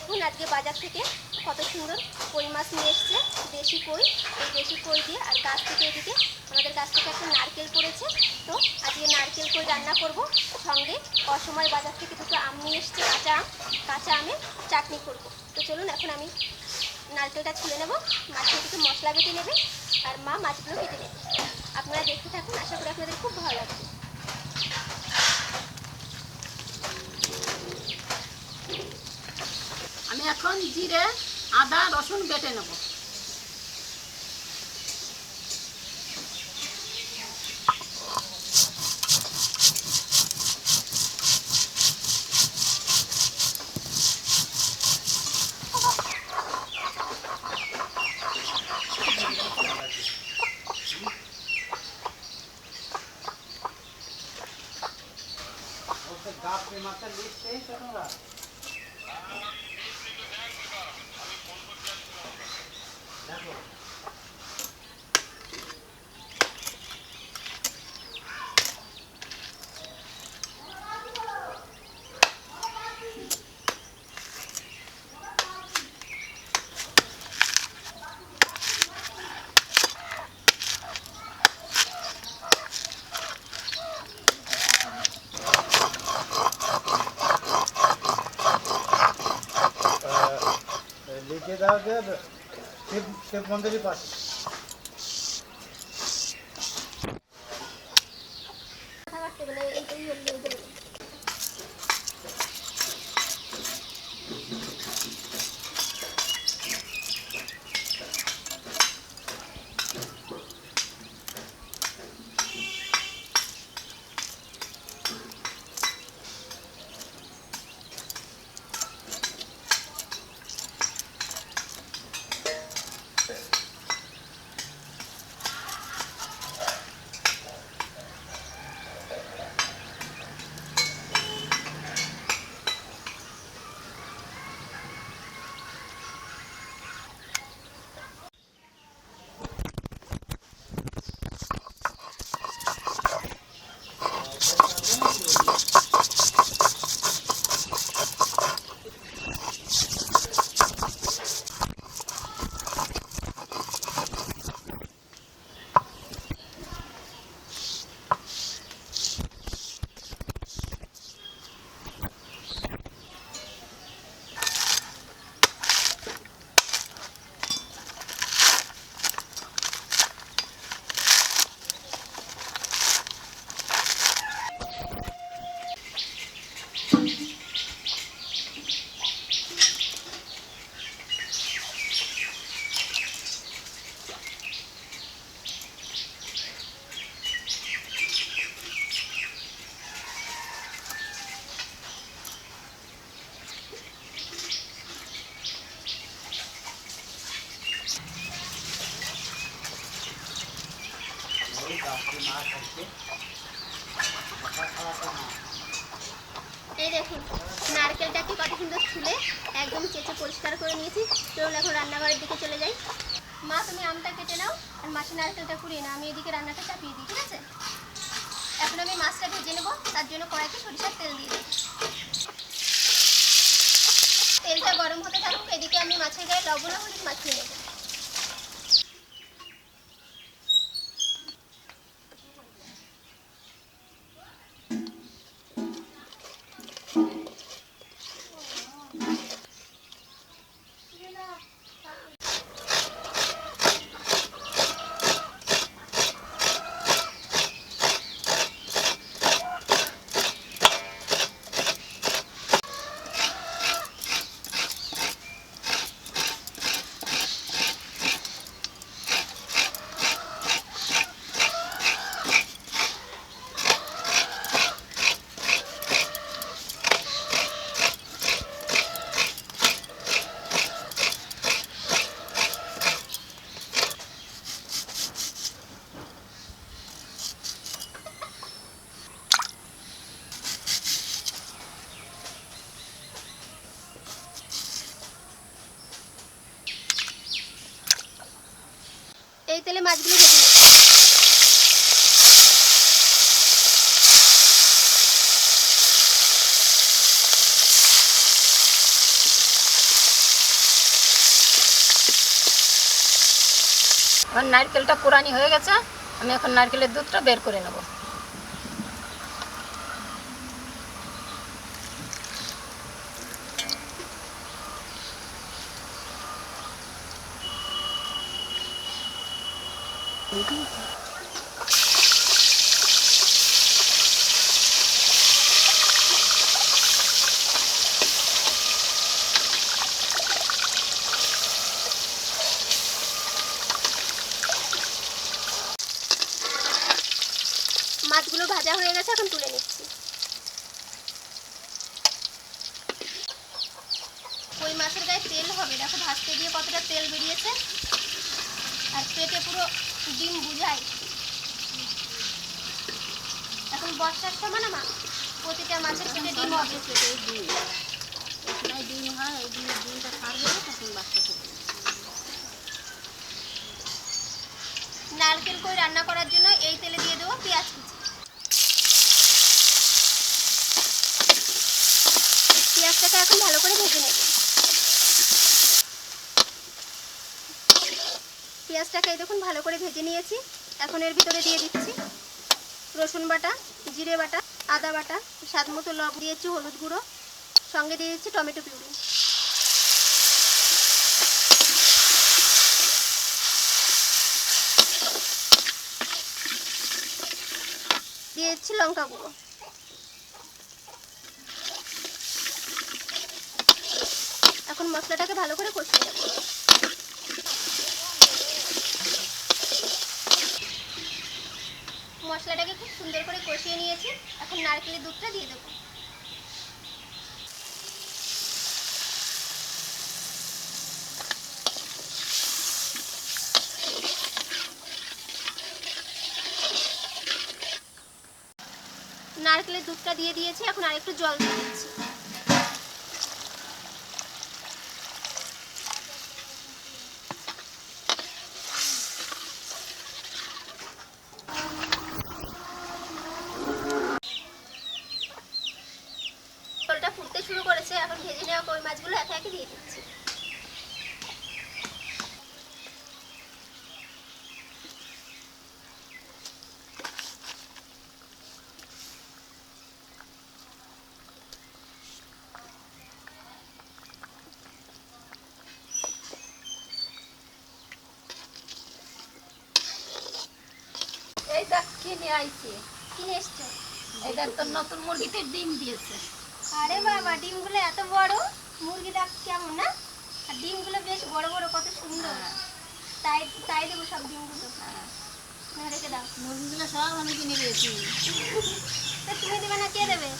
দেখুন আজকে বাজার থেকে কত সুন্দর কই মাছ নিয়ে এসছে, দেশি কই, এই দেশি কই দিয়ে আর গাছ থেকে এদিকে আমাদের গাছ থেকে একটা নারকেল পড়েছে। তো আজকে নারকেল কই রান্না করব, সঙ্গে অসময় বাজার থেকে দুটো আম নিয়ে এসছে, কাঁচা আম, কাঁচা আমের চাটনি করব। তো চলুন এখন আমি নারকেলটা ছুলে নেব, মাছের দিকে মশলা বেটে নেবে, আর মা মাছগুলো কেটে নেবে। আপনারা দেখতে থাকুন, আশা করি আপনাদের খুব ভালো লাগবে আমি এখন জিরে আদা রসুন বেটে নেব। লিখে দাও যে শিব শিব মন্দিরের দেখুন, নারকেলটাকে কত সুন্দর ছুলে একদম চেঁচে পরিষ্কার করে নিয়েছি। চলুন এখন রান্নাঘরের দিকে চলে যাই। মা, তুমি আমটা কেটে নাও আর মাছের নারকেলটা কুড়িয়ে নাও। আমি এদিকে রান্নাটা চাপিয়ে দিই, ঠিক আছে? এখন আমি মাছটা ভেজে নেব, তার জন্য কড়াইতে সরিষার তেল দিয়ে দিই তেলটা গরম হতে থাকুক, এদিকে আমি মাছের গায়ে লবণ হলুদ মাখিয়ে নেব। এই তেলে মাছগুলো ভেজে নেব এখন নারকেলটা কোরানি হয়ে গেছে, আমি এখন নারকেলের দুধটা বের করে নেব। মাছগুলো ভাজা হয়ে গেছে, এখন তুলে নিচ্ছি। ওই মাছের গায়ে তেল হবে। দেখো, ভাজতে গিয়ে কতটা তেল বেরিয়েছে। আর পেটে পুরো ডিম বুঝায় এখন বর্ষার সময় না মা? প্রতিটা মাছের পেটে ডিম হবে ডিম ডিম হয় এই ডিম ডিমটা তখন বাচ্চা নারকেল কই রান্না করার জন্য এই তেলে দিয়ে দেবো পেঁয়াজ কুচি। পেঁয়াজটাকে এখন ভালো করে ভেজে নেব। পেঁয়াজটাকে দেখুন ভালো করে ভেজে নিয়েছি। এখন এর ভিতরে দিয়ে দিচ্ছি রসুন বাটা, জিরে বাটা, আদা বাটা, স্বাদ মতো লব দিয়েছি হলুদ গুঁড়ো, সঙ্গে দিয়ে দিচ্ছি টমেটো পিউরি। দিয়ে দিচ্ছি লঙ্কা গুঁড়ো। এখন মশলাটাকে ভালো করে কষিয়ে নেব। মশলাটাকে খুব সুন্দর করে কষিয়ে নিয়েছি। এখন নারকেলের দুধটা দিয়ে দেবো। নারকেলের দুধটা দিয়ে দিয়েছি। এখন আর একটু জল দিয়ে দিচ্ছি। এখন ভেজে নেওয়া কই মাছগুলো একে একে দিয়ে দিচ্ছি। কিনে আইছি। কিনে এসছো? দেখ তোর নতুন মুরগিতে ডিম দিয়েছে। আরে বাবা ডিমগুলো এত বড়? মুরগিটা কেমন না? আর ডিমগুলো বেশ বড় বড় কত সুন্দর। তাই তাই দেবো সব ডিমগুলো। না রেখে দাও। মুরগিগুলো সব আমি কিনে দিয়েছি। তা তুমি দেবে না কে দেবে?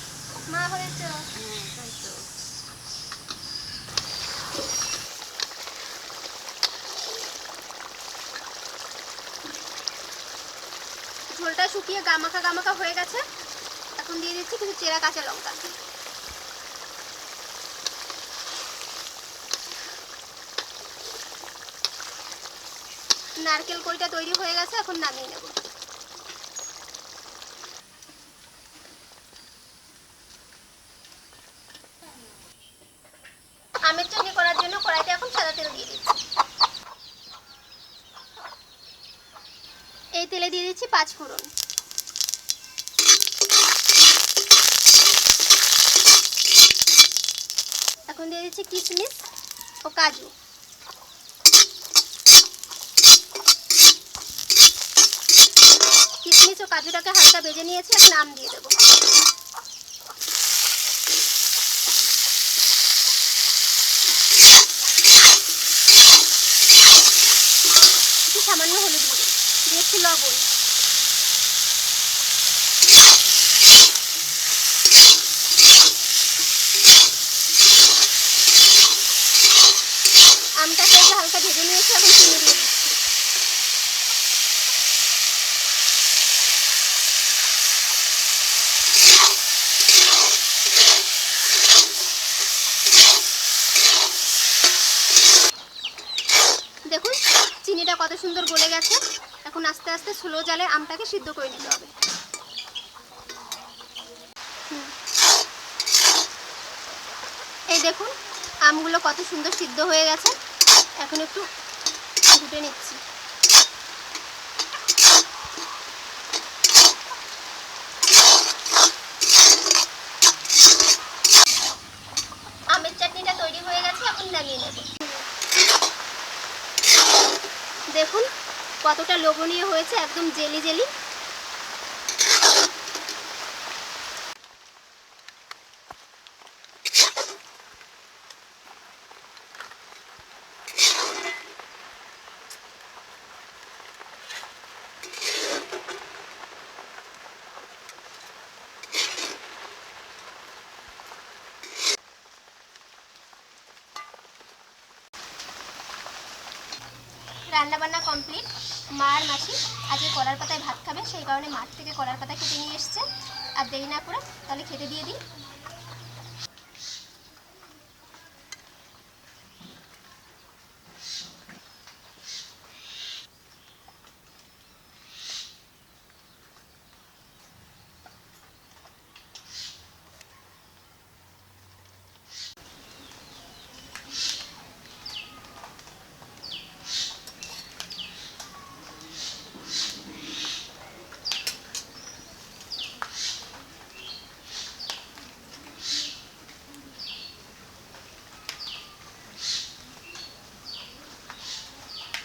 মা হয়েছ। হ্যাঁ তাই তো ঝোলটা শুকিয়ে গামাখা গামাখা হয়ে গেছে। এখন দিয়ে দিচ্ছি কিছু চেরা কাঁচা লঙ্কা। নারকেল কইটা তৈরি হয়ে গেছে, এখন নামিয়ে নেব। আমের চাটনি করার জন্য কড়াইতে এখন সাদা তেল দিয়ে দিচ্ছি। এই তেলে দিয়ে দিচ্ছি পাঁচ ফোড়ন। এখন দিয়ে দিচ্ছি কিশমিশ ও কাজু। ও কাজুটাকে হালকা ভেজে নিয়েছি এখন আম দিয়ে দেবো। সামান্য হলুদ গুঁড়ো একটু লবণ আমটাকে একটু হালকা ভেজে নিয়েছি এখন চিনি দিয়ে দিচ্ছি দেখুন চিনিটা কত সুন্দর গলে গেছে এখন আস্তে আস্তে স্লো জালে আমটাকে সিদ্ধ করে নিতে হবে। এই দেখুন, আমগুলো কত সুন্দর সিদ্ধ হয়ে গেছে এখন একটু ঘুটে নিচ্ছি দেখুন কতটা লোভনীয় হয়েছে একদম জেলি জেলি। রান্না বান্না কমপ্লিট মার মাসি আজকে কলার পাতায় ভাত খাবে, সেই কারণে মাঠ থেকে কলার পাতা কেটে নিয়ে এসছে। আর দেরি না করে তাহলে খেতে দিয়ে দিই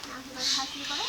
মা এবার ভাত শুরু করো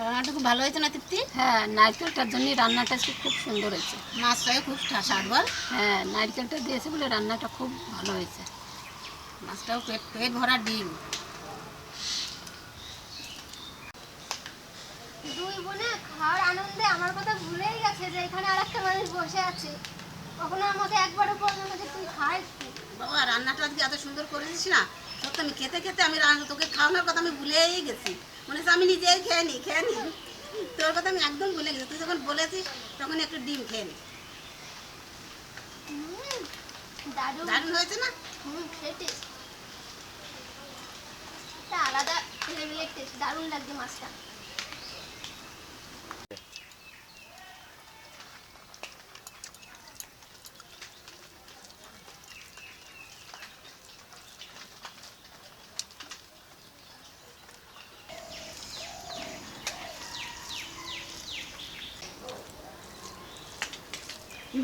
রান্নাটা খুব ভালো হয়েছে না তৃপ্তি? হ্যাঁ নারকেলটার জন্য রান্নাটা আজকে খুব সুন্দর হয়েছে। মাছটাও খুব স্বাদ বল। হ্যাঁ নারকেলটা দিয়েছে বলে রান্নাটা খুব ভালো হয়েছে। মাছটাও পেট পেট ভরা ডিম। দুই বোনে খাওয়ার আনন্দে আমার কথা ভুলেই গেছে যে এখানে আর একটা মানুষ বসে আছে। কখনো আমাকে একবারও বলল না যে তুই খাই বাবা রান্নাটা আজকে এত সুন্দর করেছিস না? সত্যি আমি খেতে খেতে আমি রান্না তোকে খাওয়ানোর কথা আমি ভুলেই গেছি। মনে হচ্ছে আমি নিজেই খেয়ে নি খেয়ে নি। তোর কথা আমি একদম বলে গেছি তুই যখন বলেছিস তখন একটু ডিম খেয়ে নি। দারুণ। হয়েছে না? আলাদা লেভেলের টেস্ট দারুণ লাগছে মাছটা।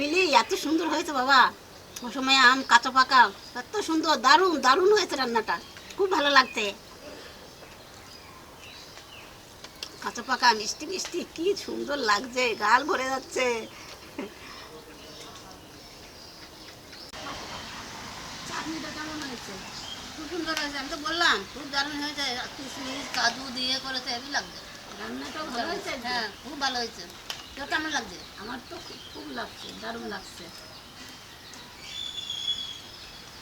মিলি এত সুন্দর হয়েছে বাবা। ও সময় আম কাঁচা পাকা এত সুন্দর দারুণ দারুণ হয়েছে রান্নাটা। খুব ভালো লাগছে। কাঁচা পাকা মিষ্টি মিষ্টি কি সুন্দর লাগছে গাল ভরে যাচ্ছে। চাটনিটা কেমন হয়েছে? খুব সুন্দর হয়েছে আমি তো বললাম খুব দারুণ হয়েছে। কিশমিশ কাজু দিয়ে করেছে হেভি লাগছে। রান্নাটাও ভালো হয়েছে? হ্যাঁ খুব ভালো হয়েছে। তোর কেমন লাগছে? আমার তো খুব লাগছে দারুণ লাগছে।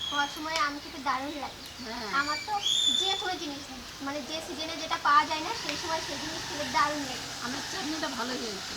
খাওয়ার সময় আমি কিন্তু দারুণ লাগে। হ্যাঁ। আমার তো যে কোনো জিনিস মানে যে সিজনে যেটা পাওয়া যায় না সেই সময় সেই জিনিস দারুণ লাগে। আমার চাটনিটা ভালো হয়েছে।